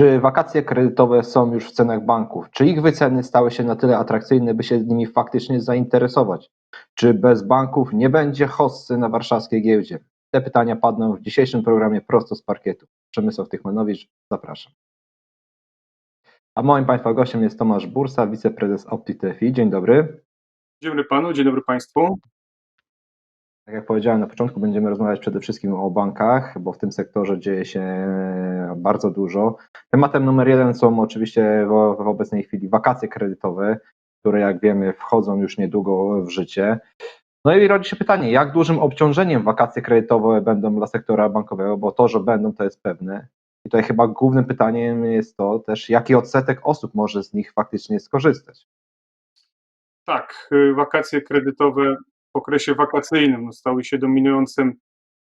Czy wakacje kredytowe są już w cenach banków? Czy ich wyceny stały się na tyle atrakcyjne, by się nimi faktycznie zainteresować? Czy bez banków nie będzie hossy na warszawskiej giełdzie? Te pytania padną w dzisiejszym programie prosto z parkietu. Przemysław Tychmanowicz, zapraszam. A moim Państwa gościem jest Tomasz Bursa, wiceprezes OptiTFI. Dzień dobry. Dzień dobry Panu, dzień dobry Państwu. Tak jak powiedziałem na początku, będziemy rozmawiać przede wszystkim o bankach, bo w tym sektorze dzieje się bardzo dużo. Tematem numer jeden są oczywiście w, obecnej chwili wakacje kredytowe, które jak wiemy wchodzą już niedługo w życie. No i rodzi się pytanie, jak dużym obciążeniem wakacje kredytowe będą dla sektora bankowego, bo to, że będą, to jest pewne. I tutaj chyba głównym pytaniem jest to też, jaki odsetek osób może z nich faktycznie skorzystać. Tak, y, wakacje kredytowe okresie wakacyjnym no, stały się dominującym,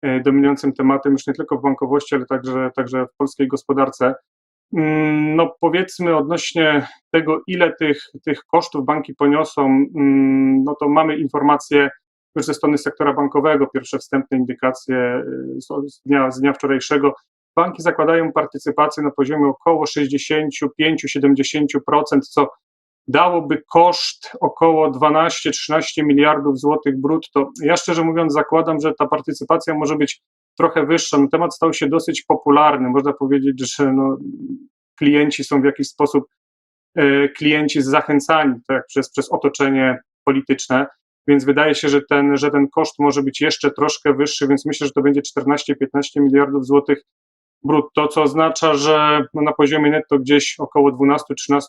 e, dominującym tematem już nie tylko w bankowości, ale także, także w polskiej gospodarce. Mm, no powiedzmy odnośnie tego, ile tych, tych kosztów banki poniosą, mm, no to mamy informacje już ze strony sektora bankowego, pierwsze wstępne indykacje y, z dnia, z dnia wczorajszego. Banki zakładają partycypację na poziomie około 65-70%, co dałoby koszt około 12-13 miliardów złotych brutto. Ja szczerze mówiąc zakładam, że ta partycypacja może być trochę wyższa. No, temat stał się dosyć popularny. Można powiedzieć, że no, klienci są w jakiś sposób e, klienci zachęcani tak, przez, przez otoczenie polityczne, więc wydaje się, że ten, że ten koszt może być jeszcze troszkę wyższy, więc myślę, że to będzie 14-15 miliardów złotych brutto, co oznacza, że no na poziomie netto gdzieś około 12-13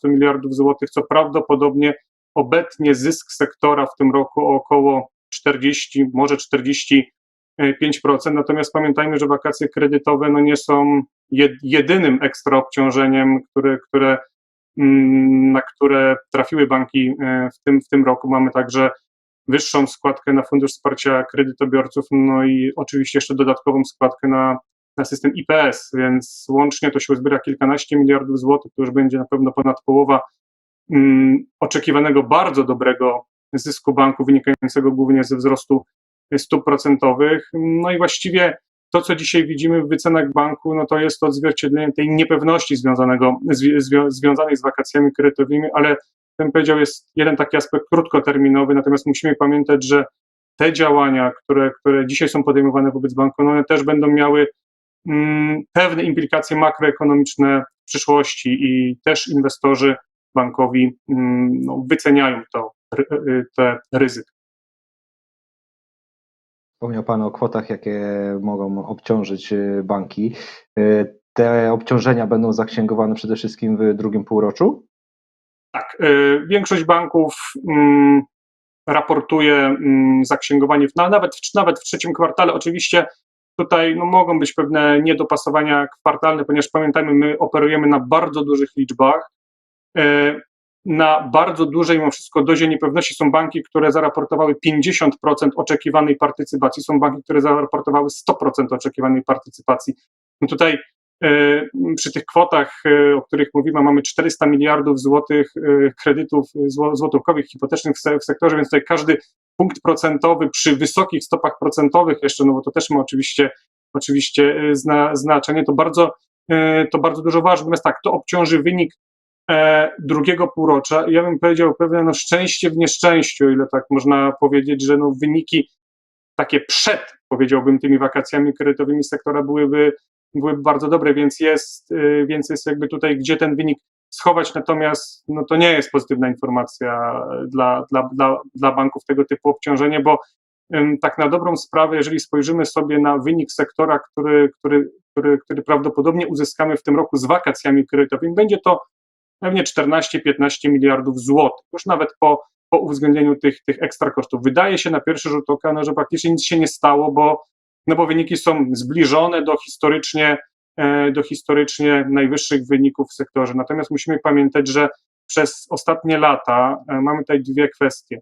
miliardów złotych, co prawdopodobnie obecnie zysk sektora w tym roku o około 40, może 45%. Natomiast pamiętajmy, że wakacje kredytowe no nie są jedynym ekstra obciążeniem, które, które, mm, na które trafiły banki e, w tym, w tym roku. Mamy także wyższą składkę na Fundusz Wsparcia Kredytobiorców, no i oczywiście jeszcze dodatkową składkę na na system IPS, więc łącznie to się uzbiera kilkanaście miliardów złotych, to już będzie na pewno ponad połowa mm, oczekiwanego bardzo dobrego zysku banku wynikającego głównie ze wzrostu stóp procentowych. No i właściwie to, co dzisiaj widzimy w wycenach banku, no to jest odzwierciedlenie tej niepewności związanego, zwi, związanej z wakacjami kredytowymi, ale ten powiedział jest jeden taki aspekt krótkoterminowy, natomiast musimy pamiętać, że te działania, które, które dzisiaj są podejmowane wobec banku, no one też będą miały pewne implikacje makroekonomiczne w przyszłości i też inwestorzy bankowi mm, no, wyceniają to, y, te ryzyka. Wspomniał Pan o kwotach, jakie mogą obciążyć y, banki. Y, te obciążenia będą zaksięgowane przede wszystkim w drugim półroczu? Tak. Większość banków mm, raportuje zaksięgowanie, nawet, nawet w trzecim kwartale. Oczywiście Tutaj no, mogą być pewne niedopasowania kwartalne, ponieważ pamiętajmy, my operujemy na bardzo dużych liczbach. E, na bardzo dużej, mimo wszystko, dozie niepewności są banki, które zaraportowały 50% oczekiwanej partycypacji, są banki, które zaraportowały 100% oczekiwanej partycypacji. No tutaj przy tych kwotach, e, o których mówimy, mamy 400 miliardów złotych kredytów złotówkowych, hipotecznych w sektorze, więc tutaj każdy punkt procentowy przy wysokich stopach procentowych jeszcze, no bo to też ma oczywiście, oczywiście e, zna, znaczenie, to bardzo, e, to bardzo dużo ważne. Natomiast tak, to obciąży wynik e, drugiego półrocza. Ja bym powiedział pewne no, szczęście w nieszczęściu, ile tak można powiedzieć, że no, wyniki takie przed, powiedziałbym, tymi wakacjami kredytowymi sektora byłyby, byłyby bardzo dobre, więc jest, więc jest jakby tutaj, gdzie ten wynik schować, natomiast no, to nie jest pozytywna informacja dla, dla, dla, dla banków tego typu obciążenie, bo tak na dobrą sprawę, jeżeli spojrzymy sobie na wynik sektora, który, który, który, który prawdopodobnie uzyskamy w tym roku z wakacjami kredytowymi, będzie to pewnie 14-15 miliardów złotych, już nawet po, po uwzględnieniu tych, tych ekstra kosztów. Wydaje się na pierwszy rzut oka, no, że praktycznie nic się nie stało, bo, no bo wyniki są zbliżone do historycznie E, do historycznie najwyższych wyników w sektorze. Natomiast musimy pamiętać, że przez ostatnie lata e, mamy tutaj dwie kwestie.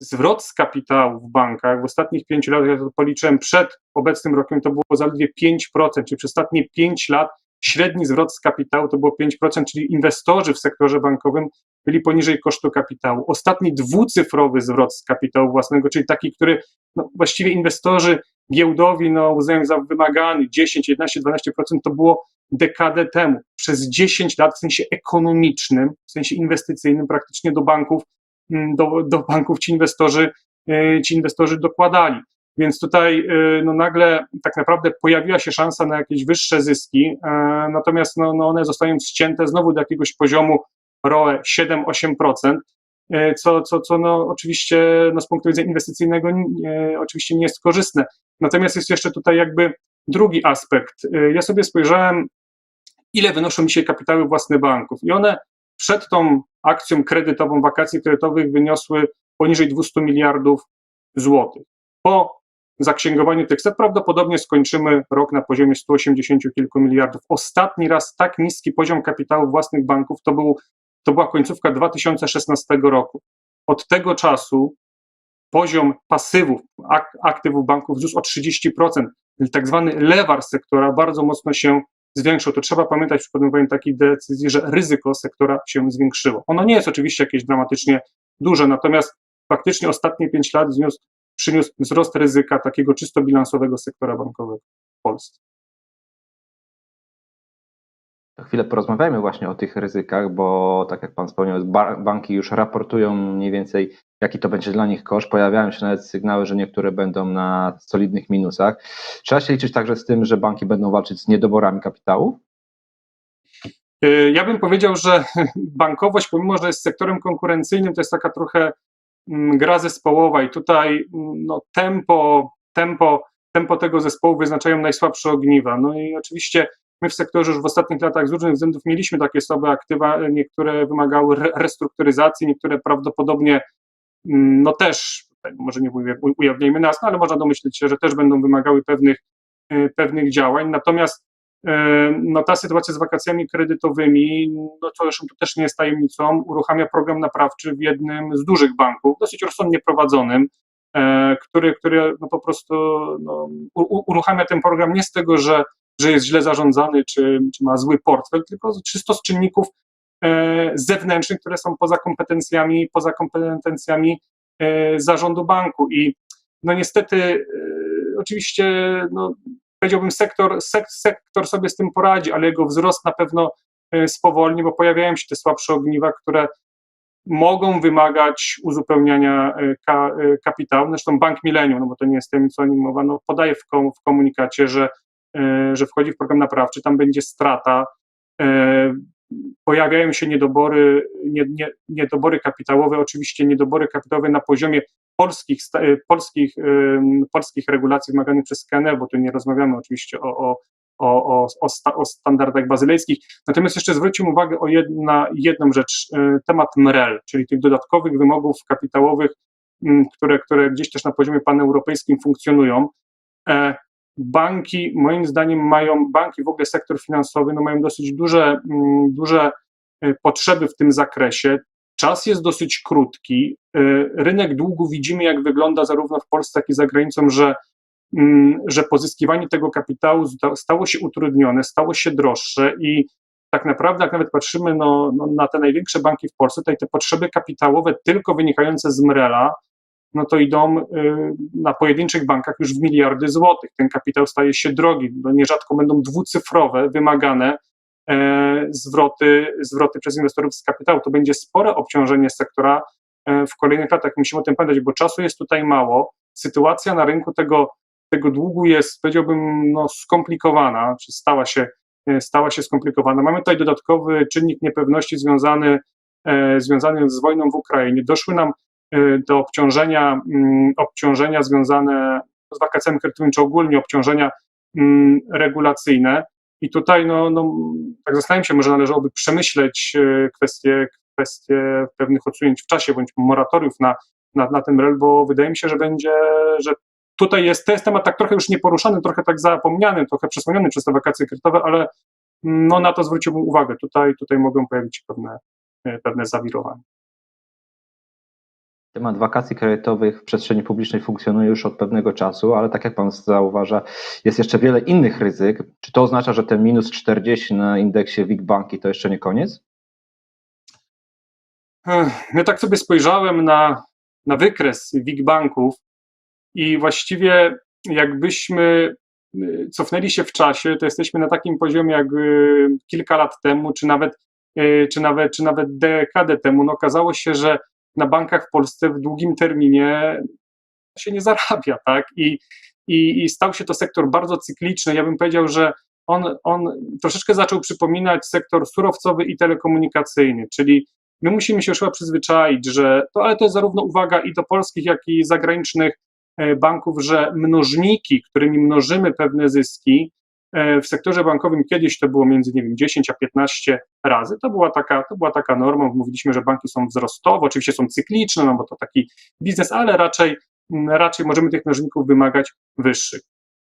Zwrot z kapitału w bankach w ostatnich pięciu latach, ja to policzyłem przed obecnym rokiem, to było zaledwie 5%, czyli przez ostatnie pięć lat średni zwrot z kapitału to było 5%, czyli inwestorzy w sektorze bankowym byli poniżej kosztu kapitału. Ostatni dwucyfrowy zwrot z kapitału własnego, czyli taki, który no, właściwie inwestorzy giełdowi no, uznają za wymagany 10, 11, 12%, to było dekadę temu. Przez 10 lat w sensie ekonomicznym, w sensie inwestycyjnym praktycznie do banków, mm, do, do banków ci inwestorzy, e, ci inwestorzy dokładali. Więc tutaj e, no, nagle tak naprawdę pojawiła się szansa na jakieś wyższe zyski, e, natomiast no, no one zostają ścięte znowu do jakiegoś poziomu ROE 7-8%, co, co, co no, oczywiście no, z punktu widzenia inwestycyjnego nie, oczywiście nie jest korzystne. Natomiast jest jeszcze tutaj jakby drugi aspekt. Ja sobie spojrzałem, ile wynoszą dzisiaj kapitały własne banków i one przed tą akcją kredytową, wakacji kredytowych wyniosły poniżej 200 miliardów złotych. Po zaksięgowaniu tych set prawdopodobnie skończymy rok na poziomie 180 kilku miliardów. Ostatni raz tak niski poziom kapitału własnych banków to, był, to była końcówka 2016 roku. Od tego czasu poziom pasywów, ak aktywów banków wzrósł o 30%. Tak zwany lewar sektora bardzo mocno się zwiększył. To trzeba pamiętać przy podejmowaniu takiej decyzji, że ryzyko sektora się zwiększyło. Ono nie jest oczywiście jakieś dramatycznie duże, natomiast faktycznie ostatnie 5 lat zniósł, przyniósł wzrost ryzyka takiego czysto bilansowego sektora bankowego w Polsce. To chwilę porozmawiajmy właśnie o tych ryzykach, bo tak jak Pan wspomniał, banki już raportują mniej więcej, jaki to będzie dla nich koszt. Pojawiają się nawet sygnały, że niektóre będą na solidnych minusach. Trzeba się liczyć także z tym, że banki będą walczyć z niedoborami kapitału? Y, ja bym powiedział, że bankowość, pomimo że jest sektorem konkurencyjnym, to jest taka trochę mm, gra zespołowa i tutaj mm, no, tempo, tempo, tempo tego zespołu wyznaczają najsłabsze ogniwa. No i oczywiście My w sektorze już w ostatnich latach z różnych względów mieliśmy takie słabe aktywa, niektóre wymagały restrukturyzacji, niektóre prawdopodobnie, mm, no też, może nie ujawniajmy nas, no ale można domyśleć się, że też będą wymagały pewnych, y, pewnych działań. Natomiast y, no, ta sytuacja z wakacjami kredytowymi, no to zresztą to też nie jest tajemnicą, uruchamia program naprawczy w jednym z dużych banków, dosyć rozsądnie prowadzonym, e, który, który no po prostu no, uruchamia ten program nie z tego, że że jest źle zarządzany, czy, czy ma zły portfel, tylko czysto z czynników e, zewnętrznych, które są poza kompetencjami, poza kompetencjami e, zarządu banku. I no niestety, e, oczywiście, no, powiedziałbym, sektor, sek, sektor sobie z tym poradzi, ale jego wzrost na pewno spowolni, bo pojawiają się te słabsze ogniwa, które mogą wymagać uzupełniania ka, kapitału. Zresztą Bank Millennium, no bo to nie jest tym, co o nim mowa, no podaje w, kom, w komunikacie, że że wchodzi w program naprawczy, tam będzie strata, e, pojawiają się niedobory, nie, nie, niedobory kapitałowe, oczywiście niedobory kapitałowe na poziomie polskich, e, polskich, polskich regulacji wymaganych przez KNF, bo tu nie rozmawiamy oczywiście o, o, o, o, o, standardach bazylejskich. Natomiast jeszcze zwróćmy uwagę o jedna, jedną rzecz, temat MREL, czyli tych dodatkowych wymogów kapitałowych, które, które gdzieś też na poziomie paneuropejskim funkcjonują banki, moim zdaniem, mają, banki, w ogóle sektor finansowy, no mają dosyć duże, mm, duże e, potrzeby w tym zakresie. Czas jest dosyć krótki. E, rynek długu widzimy, jak wygląda zarówno w Polsce, jak i za granicą, że, mm, że pozyskiwanie tego kapitału stało się utrudnione, stało się droższe i tak naprawdę, jak nawet patrzymy no, no, na te największe banki w Polsce, tutaj te potrzeby kapitałowe tylko wynikające z MREL-a no to idą y, na pojedynczych bankach już w miliardy złotych. Ten kapitał staje się drogi, no nierzadko będą dwucyfrowe, wymagane e, zwroty, zwroty przez inwestorów z kapitału. To będzie spore obciążenie sektora e, w kolejnych latach. Musimy o tym pamiętać, bo czasu jest tutaj mało. Sytuacja na rynku tego, tego długu jest, powiedziałbym, no, skomplikowana, czy stała się, e, stała się skomplikowana. Mamy tutaj dodatkowy czynnik niepewności związany, związany z wojną w Ukrainie. Doszły nam Y, do obciążenia, mm, obciążenia związane z wakacjami kredytowymi, czy ogólnie obciążenia mm, regulacyjne. I tutaj no, no, tak zastanawiam się, może należałoby przemyśleć y, kwestie, kwestie pewnych odsunięć w czasie bądź moratoriów na, na, na ten rel, bo wydaje mi się, że będzie, że tutaj jest, to jest temat tak trochę już nieporuszany, trochę tak zapomniany, trochę przesłoniony przez te wakacje kredytowe, ale no, na to zwróciłbym uwagę. Tutaj, tutaj mogą pojawić się pewne, y, pewne zawirowania. Temat wakacji kredytowych w przestrzeni publicznej funkcjonuje już od pewnego czasu, ale tak jak Pan zauważa, jest jeszcze wiele innych ryzyk. Czy to oznacza, że ten minus 40 na indeksie WIG Banki to jeszcze nie koniec? Ja tak sobie spojrzałem na, na wykres WIG Banków i właściwie jakbyśmy y, cofnęli się w czasie, to jesteśmy na takim poziomie jak y, kilka lat temu, czy nawet, y, czy nawet, czy nawet dekadę temu. No, okazało się, że na bankach w Polsce w długim terminie się nie zarabia, tak? I, i, i stał się to sektor bardzo cykliczny. Ja bym powiedział, że on, on troszeczkę zaczął przypominać sektor surowcowy i telekomunikacyjny, czyli my musimy się już chyba przyzwyczaić, że to, ale to jest zarówno uwaga i do polskich, jak i zagranicznych e, banków, że mnożniki, którymi mnożymy pewne zyski, w sektorze bankowym kiedyś to było między nie wiem, 10 a 15 razy. To była taka, to była taka norma. Mówiliśmy, że banki są wzrostowe, oczywiście są cykliczne, no bo to taki biznes, ale raczej, raczej możemy tych mnożników wymagać wyższych.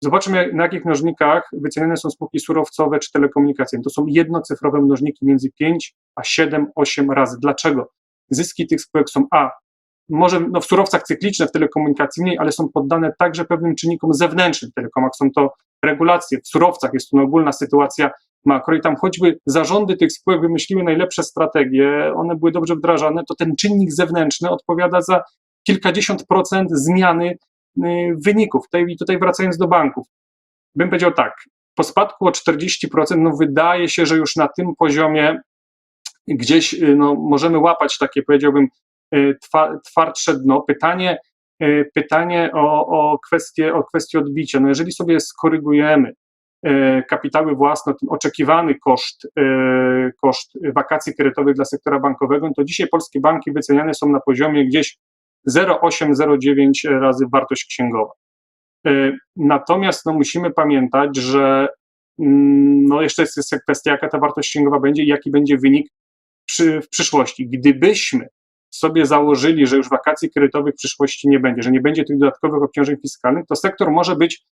Zobaczmy, na jakich mnożnikach wyceniane są spółki surowcowe czy telekomunikacyjne. To są jednocyfrowe mnożniki między 5 a 7, 8 razy. Dlaczego? Zyski tych spółek są A, może no w surowcach cykliczne, w telekomunikacyjnej, ale są poddane także pewnym czynnikom zewnętrznym w telekomach. Są to regulacje, w surowcach jest to ogólna sytuacja makro i tam choćby zarządy tych spółek wymyśliły najlepsze strategie, one były dobrze wdrażane, to ten czynnik zewnętrzny odpowiada za kilkadziesiąt procent zmiany Y, wyników. Tutaj, tutaj wracając do banków, bym powiedział tak, po spadku o 40%, no wydaje się, że już na tym poziomie gdzieś y, no, możemy łapać takie, powiedziałbym, y, twardsze dno. Pytanie, pytanie o, o, kwestię, o kwestię odbicia. No jeżeli sobie skorygujemy kapitały własne, ten oczekiwany koszt, koszt wakacji kredytowych dla sektora bankowego, no to dzisiaj polskie banki wyceniane są na poziomie gdzieś 0,8-0,9 razy wartość księgowa. E, natomiast no, musimy pamiętać, że mm, no, jeszcze jest kwestia, jaka ta wartość księgowa będzie i jaki będzie wynik przy, w przyszłości. Gdybyśmy sobie założyli, że już wakacji kredytowych w przyszłości nie będzie, że nie będzie tych dodatkowych obciążeń fiskalnych, to sektor może być,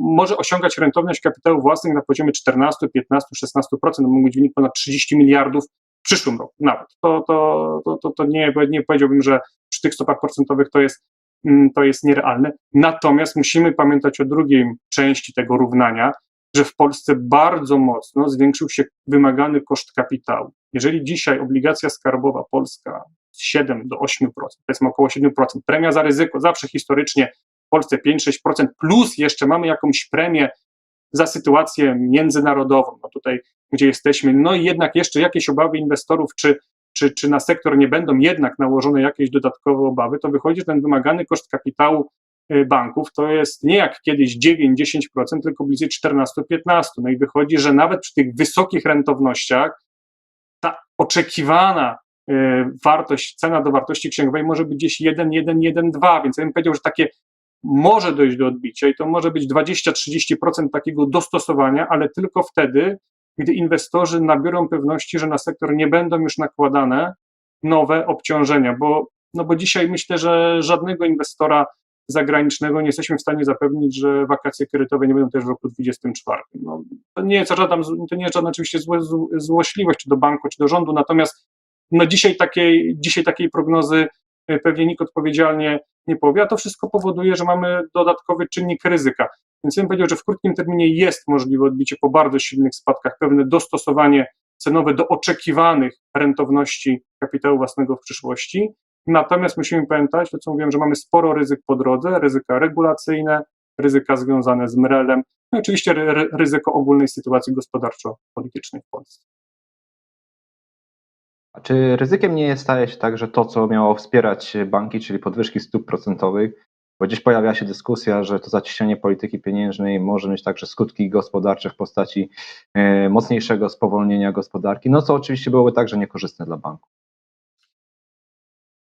może osiągać rentowność kapitału własnych na poziomie 14, 15, 16%, mógł być wynik ponad 30 miliardów w przyszłym roku nawet. To, to, to, to, to nie, nie powiedziałbym, że przy tych stopach procentowych to jest, mm, to jest nierealne. Natomiast musimy pamiętać o drugiej części tego równania, że w Polsce bardzo mocno zwiększył się wymagany koszt kapitału. Jeżeli dzisiaj obligacja skarbowa polska 7 do 8%, powiedzmy około 7%, premia za ryzyko zawsze historycznie w Polsce 5-6%, plus jeszcze mamy jakąś premię za sytuację międzynarodową, no tutaj, gdzie jesteśmy, no i jednak jeszcze jakieś obawy inwestorów, czy, czy, czy na sektor nie będą jednak nałożone jakieś dodatkowe obawy, to wychodzi, że ten wymagany koszt kapitału y, banków to jest nie jak kiedyś 9-10%, tylko bliżej 14-15%. No i wychodzi, że nawet przy tych wysokich rentownościach ta oczekiwana y, wartość, cena do wartości księgowej może być gdzieś 1, 1, 1, 2, więc ja bym powiedział, że takie może dojść do odbicia i to może być 20-30% takiego dostosowania, ale tylko wtedy, gdy inwestorzy nabiorą pewności, że na sektor nie będą już nakładane nowe obciążenia, bo, no bo dzisiaj myślę, że żadnego inwestora zagranicznego nie jesteśmy w stanie zapewnić, że wakacje kredytowe nie będą też w roku 2024. No, to nie jest żadna, to nie jest żadna oczywiście zło, złośliwość czy do banku, czy do rządu, natomiast no dzisiaj, takiej, dzisiaj takiej prognozy e, pewnie nikt odpowiedzialnie nie powie, a to wszystko powoduje, że mamy dodatkowy czynnik ryzyka. Więc ja bym powiedział, że w krótkim terminie jest możliwe odbicie po bardzo silnych spadkach, pewne dostosowanie cenowe do oczekiwanych rentowności kapitału własnego w przyszłości. Natomiast musimy pamiętać, to co mówiłem, że mamy sporo ryzyk po drodze, ryzyka regulacyjne, ryzyka związane z MREL-em, no i oczywiście ryzyko ogólnej sytuacji gospodarczo-politycznej w Polsce. A czy ryzykiem nie staje się tak, że to, co miało wspierać banki, czyli podwyżki stóp procentowych, bo gdzieś pojawia się dyskusja, że to zacieśnianie polityki pieniężnej może mieć także skutki gospodarcze w postaci e, mocniejszego spowolnienia gospodarki, no co oczywiście byłoby także niekorzystne dla banków.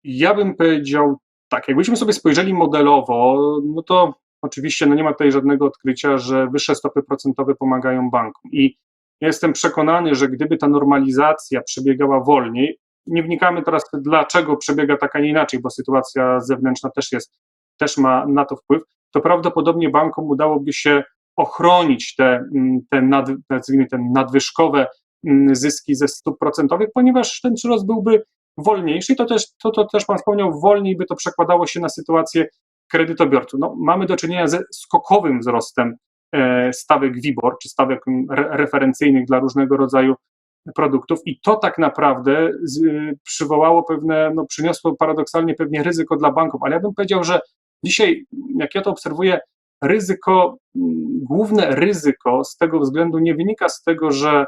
Ja bym powiedział tak, jakbyśmy sobie spojrzeli modelowo, no to oczywiście no nie ma tutaj żadnego odkrycia, że wyższe stopy procentowe pomagają bankom. I jestem przekonany, że gdyby ta normalizacja przebiegała wolniej, nie wnikamy teraz, dlaczego przebiega tak, a nie inaczej, bo sytuacja zewnętrzna też jest też ma na to wpływ, to prawdopodobnie bankom udałoby się ochronić te, mm, te, nad, nazwijmy, te nadwyżkowe mm, zyski ze stóp procentowych, ponieważ ten przyrost byłby wolniejszy to też, to, to też Pan wspomniał, wolniej by to przekładało się na sytuację kredytobiorców. No, mamy do czynienia ze skokowym wzrostem e, stawek WIBOR, czy stawek re, referencyjnych dla różnego rodzaju produktów i to tak naprawdę z, przywołało pewne, no, przyniosło paradoksalnie pewnie ryzyko dla banków, ale ja bym powiedział, że Dzisiaj, jak ja to obserwuję, ryzyko, główne ryzyko z tego względu nie wynika z tego, że,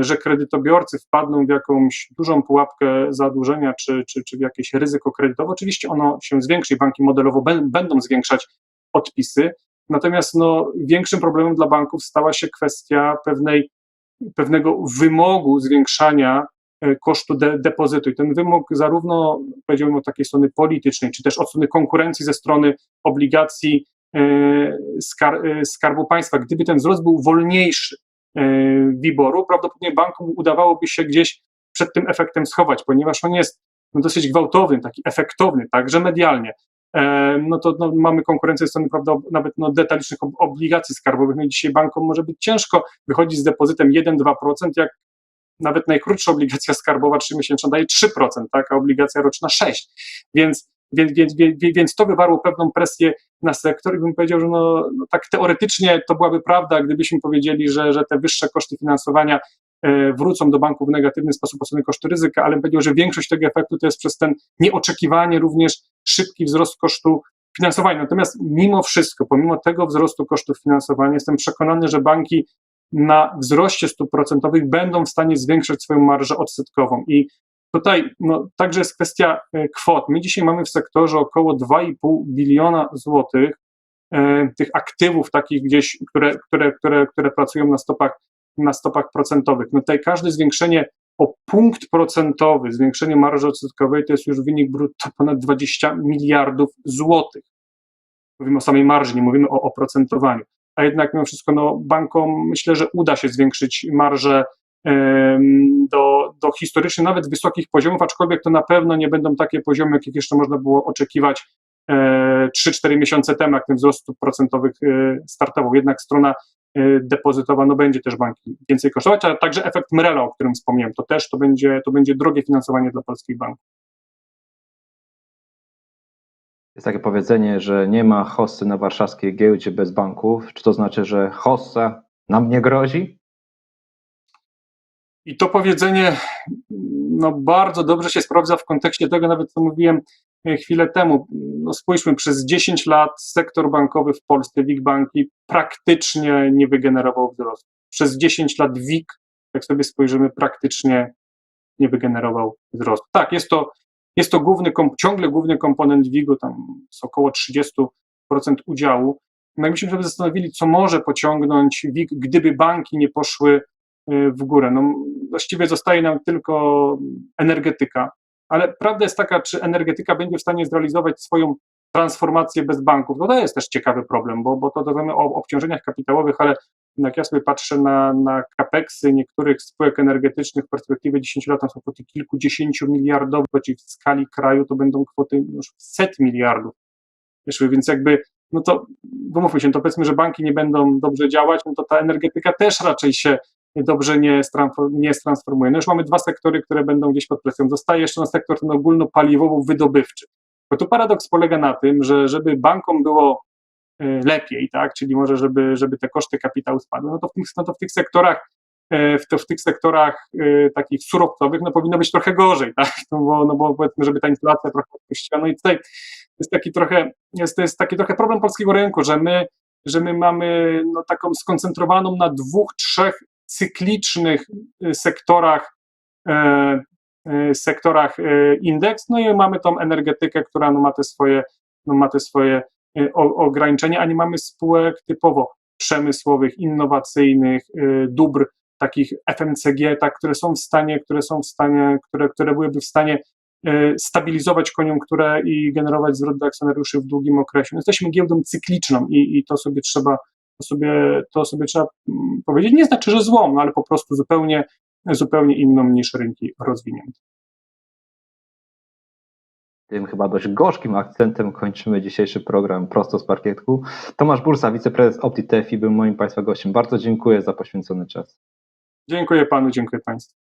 że kredytobiorcy wpadną w jakąś dużą pułapkę zadłużenia czy, czy, czy w jakieś ryzyko kredytowe. Oczywiście ono się zwiększy, banki modelowo będą zwiększać odpisy, natomiast no, większym problemem dla banków stała się kwestia pewnej, pewnego wymogu zwiększania e, kosztu de, depozytu. I ten wymóg zarówno powiedziałbym od takiej strony politycznej, czy też od strony konkurencji ze strony obligacji E, skar e, Skarbu Państwa. Gdyby ten wzrost był wolniejszy e, WIBOR-u, prawdopodobnie bankom udawałoby się gdzieś przed tym efektem schować, ponieważ on jest no, dosyć gwałtowny, taki efektowny, także medialnie. No to no, mamy konkurencję strony prawda, nawet no, detalicznych obligacji skarbowych. No dzisiaj bankom może być ciężko wychodzić z depozytem 1-2%, jak nawet najkrótsza obligacja skarbowa 3-miesięczna daje 3%, tak, a obligacja roczna 6%. Więc więc, więc, więc, to wywarło pewną presję na sektor i bym powiedział, że no, no tak teoretycznie to byłaby prawda, gdybyśmy powiedzieli, że, że te wyższe koszty finansowania e, wrócą do banku w negatywny sposób oceny kosztu ryzyka, ale powiedział, że większość tego efektu to jest przez ten nieoczekiwanie również szybki wzrost kosztu finansowania. Natomiast mimo wszystko, pomimo tego wzrostu kosztów finansowania, jestem przekonany, że banki na wzroście stóp procentowych będą w stanie zwiększyć swoją marżę odsetkową i Tutaj no, także jest kwestia e, kwot. My dzisiaj mamy w sektorze około 2,5 biliona złotych e, tych aktywów takich gdzieś, które, które, które, które pracują na stopach, na stopach procentowych. No tutaj każde zwiększenie o punkt procentowy, zwiększenie marży odsetkowej to jest już wynik brutto ponad 20 miliardów złotych. Mówimy o samej marży, nie mówimy o oprocentowaniu. A jednak mimo wszystko no, bankom myślę, że uda się zwiększyć marżę do, do historycznie nawet wysokich poziomów, aczkolwiek to na pewno nie będą takie poziomy, jakich jeszcze można było oczekiwać 3-4 e, miesiące temu, jak ten wzrost procentowych e, startował. Jednak strona e, depozytowa no będzie też banki więcej kosztować, a także efekt Mrela, o którym wspomniałem, to też to będzie, to będzie drogie finansowanie dla polskich banków. Jest takie powiedzenie, że nie ma hossy na warszawskiej giełdzie bez banków. Czy to znaczy, że hossa nam nie grozi? I to powiedzenie no, bardzo dobrze się sprawdza w kontekście tego, nawet co mówiłem e, chwilę temu. No, spójrzmy, przez 10 lat sektor bankowy w Polsce, WIG banki, praktycznie nie wygenerował wzrostu. Przez 10 lat WIG, jak sobie spojrzymy, praktycznie nie wygenerował wzrostu. Tak, jest to, jest to główny, ciągle główny komponent WIG-u, tam jest około 30% udziału. No jakbyśmy sobie zastanowili, co może pociągnąć WIG, gdyby banki nie poszły w górę. No, właściwie zostaje nam tylko energetyka, ale prawda jest taka, czy energetyka będzie w stanie zrealizować swoją transformację bez banków. No to jest też ciekawy problem, bo, bo to mówimy o obciążeniach kapitałowych, ale jak ja sobie patrzę na, na capeksy niektórych spółek energetycznych w perspektywie 10 lat, to są kwoty kilkudziesięciu miliardowe, czyli w skali kraju to będą kwoty już set miliardów wyszły, więc jakby, no to, pomówmy się, to powiedzmy, że banki nie będą dobrze działać, no to ta energetyka też raczej się dobrze nie, nie stransformuje. No już mamy dwa sektory, które będą gdzieś pod presją. Zostaje jeszcze na sektor ten ogólnopaliwowo-wydobywczy. Bo tu paradoks polega na tym, że żeby bankom było e, lepiej, tak, czyli może żeby, żeby te koszty kapitału spadły, no to w tych, no to w tych sektorach e, w, to w tych sektorach y, takich surowcowych no powinno być trochę gorzej, tak? No bo, no bo powiedzmy, żeby ta inflacja trochę odpuściła. No i tutaj jest taki trochę, jest, to jest taki trochę problem polskiego rynku, że my, że my mamy no, taką skoncentrowaną na dwóch, trzech cyklicznych y, sektorach, e, e, sektorach e, indeks, no i mamy tą energetykę, która no ma te swoje, no ma te swoje ograniczenia, a nie mamy spółek typowo przemysłowych, innowacyjnych, dóbr takich FMCG, tak, które są w stanie, które są w stanie, które, które byłyby w stanie stabilizować koniunkturę i generować zwrot do akcjonariuszy w długim okresie. Jesteśmy giełdą cykliczną i, i to sobie trzeba sobie, to sobie trzeba mm, powiedzieć. Nie znaczy, że złą, no ale po prostu zupełnie, zupełnie inną niż rynki rozwinięte. Tym chyba dość gorzkim akcentem kończymy dzisiejszy program prosto z parkietku. Tomasz Bursa, wiceprezes OptiTefi był moim Państwa gościem. Bardzo dziękuję za poświęcony czas. Dziękuję Panu, dziękuję Państwu.